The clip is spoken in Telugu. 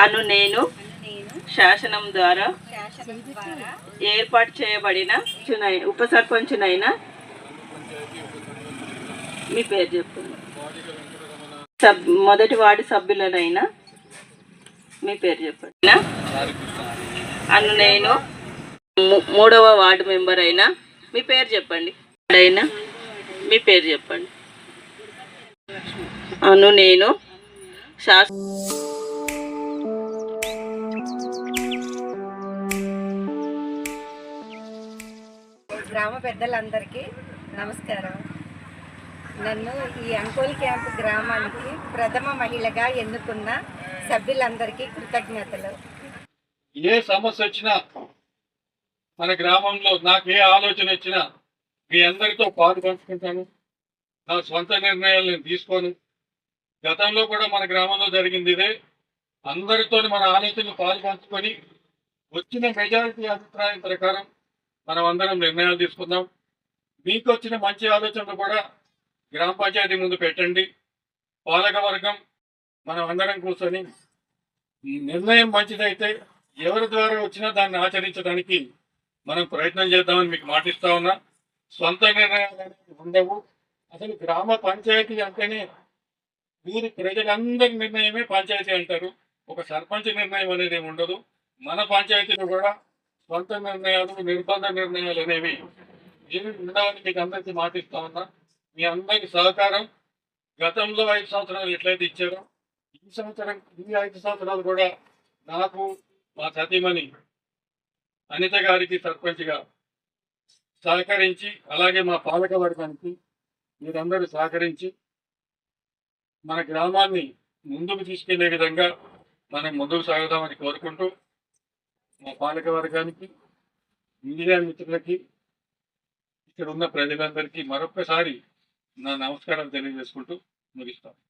అను నేను శాసనం ద్వారా శాసనం ద్వారా ఏర్పాటు చేయబడిన చునై ఉప సర్పంచునైన మీ పేరు చెప్పండి సబ్ మొదటి వార్డు సభ్యులనైనా మీ పేరు చెప్పండి అను నేను మూడవ వార్డు మెంబర్ అయినా మీ పేరు చెప్పండి. అయినా మీ పేరు చెప్పండి. అను నేను శాస గ్రామ పెద్దలందరికీ నమస్కారం. నన్ను ఈ అంకోల్ క్యాంప్ గ్రామానికి ప్రథమ మహిళగా ఎన్నుకున్న సభ్యులందరికీ కృతజ్ఞతలు. ఏ సమస్య వచ్చినా మన గ్రామంలో నాకు ఏ ఆలోచన వచ్చినా మీ అందరితో పాలు పంచుకుంటాను. నా సొంత నిర్ణయాలు నేను తీసుకోను. గతంలో కూడా మన గ్రామంలో జరిగింది ఇదే. అందరితో మన ఆలోచనలు పాల్పంచుకొని వచ్చిన మెజారిటీ అభిప్రాయం ప్రకారం మనం అందరం నిర్ణయాలు తీసుకుందాం. మీకు వచ్చిన మంచి ఆలోచనలు కూడా గ్రామ పంచాయతీ ముందు పెట్టండి. పాలక వర్గం మనం అందరం కూర్చొని ఈ నిర్ణయం మంచిదైతే ఎవరి ద్వారా వచ్చినా దాన్ని ఆచరించడానికి మనం ప్రయత్నం చేద్దామని మీకు మాటిస్తా ఉన్నా. సొంత నిర్ణయాలు ఉండవు. అసలు గ్రామ పంచాయతీ అంటేనే ఊరు ప్రజలందరి నిర్ణయమే పంచాయతీ అంటారు. ఒక సర్పంచ్ నిర్ణయం అనేది ఏమి ఉండదు. మన పంచాయతీలో కూడా సొంత నిర్ణయాలు నిర్బంధ నిర్ణయాలు అనేవి. ఇవి ఉండాలని మీకు అందరికీ మాటిస్తా ఉన్నా మీ అందరికి సహకారం గతంలో ఐదు సంవత్సరాలు ఎట్లయితే ఇచ్చారో ఈ సంవత్సరం ఈ ఐదు సంవత్సరాలు కూడా నాకు మా సతీమణి అనిత గారికి సర్పంచ్గా సహకరించి అలాగే మా పాలక వర్గానికి మీరందరూ సహకరించి మన గ్రామాన్ని ముందుకు తీసుకెళ్ళే విధంగా మనం ముందుకు సాగుదామని కోరుకుంటూ మా పాలక వర్గానికి మీడియా మిత్రులకి ఇక్కడ ఉన్న ప్రజలందరికీ మరొక్కసారి నా నమస్కారం తెలియజేసుకుంటూ ముగిస్తాను.